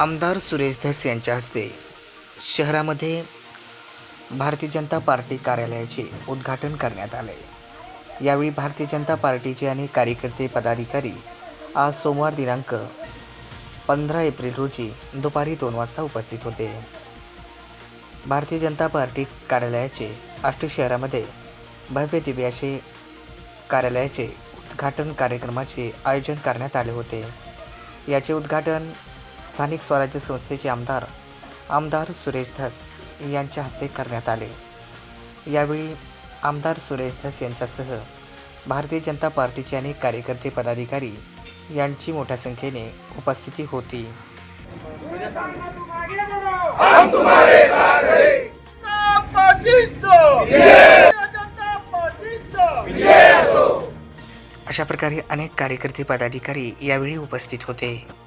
आमदार सुरेश धस यांच्या हस्ते शहरामध्ये भारतीय जनता पार्टी कार्यालयाचे उद्घाटन करण्यात आले. यावेळी भारतीय जनता पार्टीचे अनेक कार्यकर्ते पदाधिकारी आज सोमवार दिनांक पंधरा एप्रिल रोजी दुपारी दोन वाजता उपस्थित होते. भारतीय जनता पार्टी कार्यालयाचे आष्टी शहरामध्ये भव्य दिव्य असे कार्यालयाचे उद्घाटन कार्यक्रमाचे आयोजन करण्यात आले होते. याचे उद्घाटन स्थानिक स्वराज्य संस्थेचे आमदार आमदार सुरेश धस यांच्या हस्ते करण्यात आले. यावेळी आमदार सुरेश धस यांच्यासह भारतीय जनता पार्टीचे अनेक कार्यकर्ते पदाधिकारी यांची मोठ्या संख्येने उपस्थिती होती. अशा प्रकारे अनेक कार्यकर्ते पदाधिकारी यावेळी उपस्थित होते.